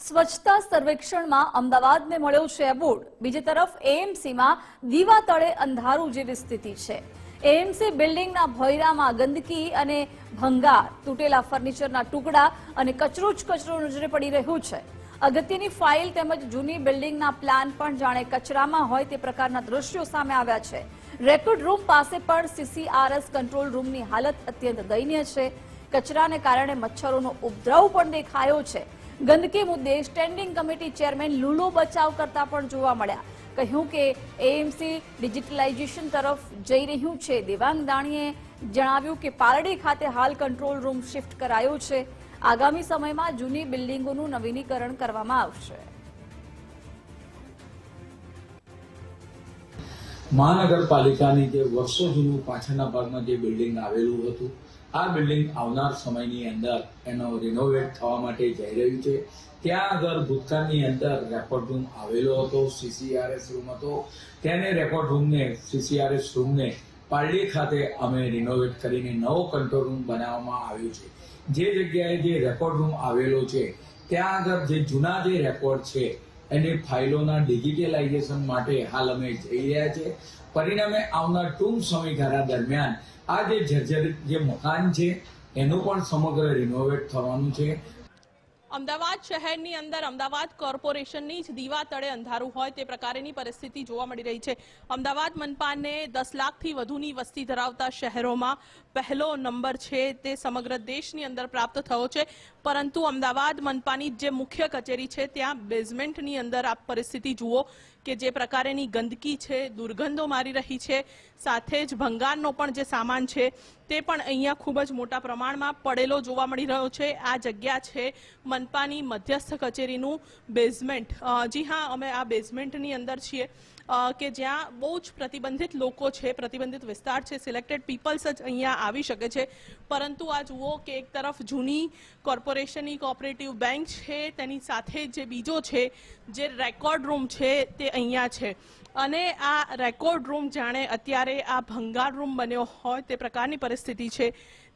સ્વચ્છતા સર્વેક્ષણમાં અમદાવાદને મળ્યો છે એવોર્ડ. બીજી તરફ એએમસીમાં દીવા તળે અંધારું જેવી સ્થિતિ છે. એએમસી બિલ્ડિંગના ભોયરામાં ગંદકી અને ભંગાર, તૂટેલા ફર્નિચરના ટુકડા અને કચરો જ કચરો નજરે પડી રહ્યું છે. અગત્યની ફાઇલ તેમજ જૂની બિલ્ડિંગના પ્લાન પણ જાણે કચરામાં હોય તે પ્રકારના દ્રશ્યો સામે આવ્યા છે. રેકોર્ડ રૂમ પાસે પણ સીસીઆરએસ કંટ્રોલ રૂમની હાલત અત્યંત દયનીય છે. કચરાને કારણે મચ્છરોનો ઉપદ્રવ પણ દેખાયો છે. ગંદકી મુદ્દે સ્ટેન્ડિંગ કમિટી ચેરમેન લુલો બચાવ કરતા પણ જોવા મળ્યા. કહ્યું કે એએમસી ડિજિટલાઇઝેશન તરફ જઈ રહ્યું છે. દેવાંગ દાણીએ જણાવ્યું કે પારડી ખાતે હાલ કંટ્રોલ રૂમ શિફ્ટ કરાયો છે. આગામી સમયમાં જૂની બિલ્ડિંગોનું નવીનીકરણ કરવામાં આવશે. મહાનગરપાલિકાની જે વર્ષો જૂનું પાછળના ભાગમાં જે બિલ્ડિંગ આવેલું હતું આ બિલ્ડિંગ આવનાર સમયની અંદર એનો રિનોવેટ થવા માટે જઈ રહ્યું છે. ત્યાં આગળ ભૂતકાળની અંદર રેકોર્ડ રૂમ આવેલો હતો સીસીઆરએસ રૂમ હતો. તેને રેકોર્ડ રૂમને સીસીઆરએસ રૂમને પારડી ખાતે અમે રિનોવેટ કરીને નવો કંટ્રોલ રૂમ બનાવવામાં આવ્યો છે. જે જગ્યાએ જે રેકોર્ડ રૂમ આવેલો છે, ત્યાં આગળ જે જૂના જે રેકોર્ડ છે એની ફાઇલોના ડિજિટલાઇઝેશન માટે હાલ અમે જઈ રહ્યા છે. પરિણામે આવનાર ટૂંક સમયગાળા દરમિયાન આ જે જર્જરિત જે મકાન છે, એનું પણ સમગ્ર રિનોવેટ થવાનું છે. અમદાવાદ શહેરની અંદર અમદાવાદ કોર્પોરેશનની જ દીવા તળે અંધારું હોય તે પ્રકારેની પરિસ્થિતિ જોવા મળી રહી છે. અમદાવાદ મનપાને દસ લાખથી વધુની વસ્તી ધરાવતા શહેરોમાં પહેલો નંબર છે તે સમગ્ર દેશની અંદર પ્રાપ્ત થયો છે. પરંતુ અમદાવાદ મનપાની જે મુખ્ય કચેરી છે, ત્યાં બેઝમેન્ટની અંદર આ પરિસ્થિતિ જુઓ. કે જે પ્રકારેની ગંદકી છે, દુર્ગંધો મારી રહી છે, સાથે જ ભંગારનો પણ જે સામાન છે, તે પણ અહીંયા ખૂબ જ મોટા પ્રમાણમાં પડેલો જોવા મળી રહ્યો છે. આ જગ્યા છે મનપાની મધ્યસ્થ કચેરીનું બેઝમેન્ટ જી હા, અમે આ બેઝમેન્ટની અંદર છીએ. કે જ્યાં બહુ જ પ્રતિબંધિત લોકો છે, પ્રતિબંધિત વિસ્તાર છે સિલેક્ટેડ પીપલ્સ જ અહીંયા આવી શકે છે. પરંતુ આ જુઓ કે એક તરફ જૂની કોર્પોરેશનની કોઓપરેટિવ બેંક છે, તેની સાથે જે બીજો છે, જે રેકોર્ડ રૂમ છે, તે અહીંયા છે. અને આ રેકોર્ડ રૂમ જાણે અત્યારે આ ભંગાર રૂમ બન્યો હોય તે પ્રકારની પરિસ્થિતિ છે.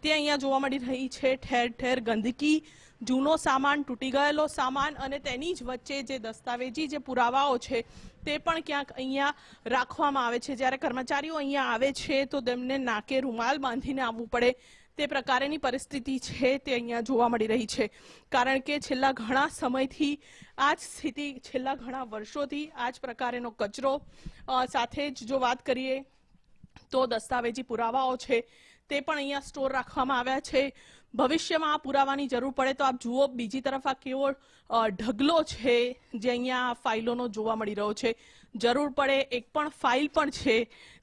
તે અહીંયા જોવા મળી રહી છે. ઠેર ઠેર ગંદકી, જૂનો સામાન તૂટી ગયેલો સામાન અને તેની જ વચ્ચે જે દસ્તાવેજી, જે પુરાવાઓ છે તે પણ ક્યાંક અહીંયા રાખવામાં આવે છે. જ્યારે કર્મચારીઓ અહીંયા આવે છે તો તેમને નાકે રૂમાલ બાંધીને આવવું પડે. તે પ્રકારેની પરિસ્થિતિ છે તે અહીંયા જોવા મળી રહી છે. કારણ કે છેલ્લા ઘણા સમયથી આ જ સ્થિતિ, છેલ્લા ઘણા વર્ષોથી આ જ પ્રકારેનો કચરો સાથે જ જો વાત કરીએ તો દસ્તાવેજી પુરાવાઓ છે તે પણ અહીંયા સ્ટોર રાખવામાં આવ્યા છે. ભવિષ્યમાં આ પુરાવાની જરૂર પડે તો આપ જુઓ, બીજી તરફ આ કેવો ઢગલો છે જે અહીંયા ફાઇલોનો જોવા મળી રહ્યો છે. જરૂર પડે, એક પણ ફાઇલ પણ છે,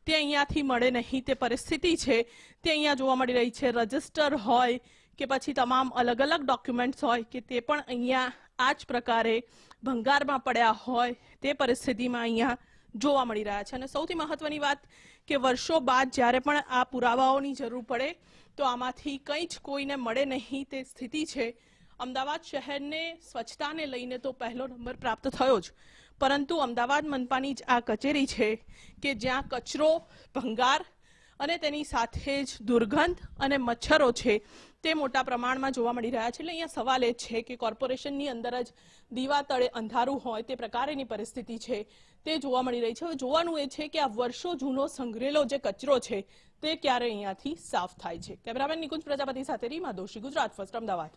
તે અહીંયાથી મળે નહીં, તે પરિસ્થિતિ છે, તે અહીંયા જોવા મળી રહી છે. રજિસ્ટર હોય કે પછી તમામ અલગ અલગ ડોક્યુમેન્ટ્સ હોય કે તે પણ અહીંયા આ જ પ્રકારે ભંગારમાં પડ્યા હોય, તે પરિસ્થિતિમાં અહીંયા જોવા મળી રહ્યા છે. અને સૌથી મહત્વની વાત કે વર્ષો બાદ જ્યારે પણ આ પુરાવાઓની જરૂર પડે, તો આમાંથી કંઈ જ કોઈને મળે નહીં તે સ્થિતિ છે. અમદાવાદ શહેરને સ્વચ્છતાને લઈને તો પહેલો નંબર પ્રાપ્ત થયો જ. પરંતુ અમદાવાદ મનપાની જ આ કચેરી છે કે જ્યાં કચરો, ભંગાર અને તેની સાથે જ દુર્ગંધ અને મચ્છરો છે તે મોટા પ્રમાણમાં જોવા મળી રહ્યા છે. એટલે અહીંયા સવાલ એ છે કે કોર્પોરેશનની અંદર જ દીવા તળે અંધારું હોય તે પ્રકારેની પરિસ્થિતિ છે તે જોવા મળી રહી છે. હવે જોવાનું એ છે કે આ વર્ષો જૂનો સંઘરેલો જે કચરો છે તે ક્યારે અહીંયાથી સાફ થાય છે. કેમેરામેન નિકુંજ પ્રજાપતિ સાથે રીમા દોશી, ગુજરાત ફર્સ્ટ, અમદાવાદ.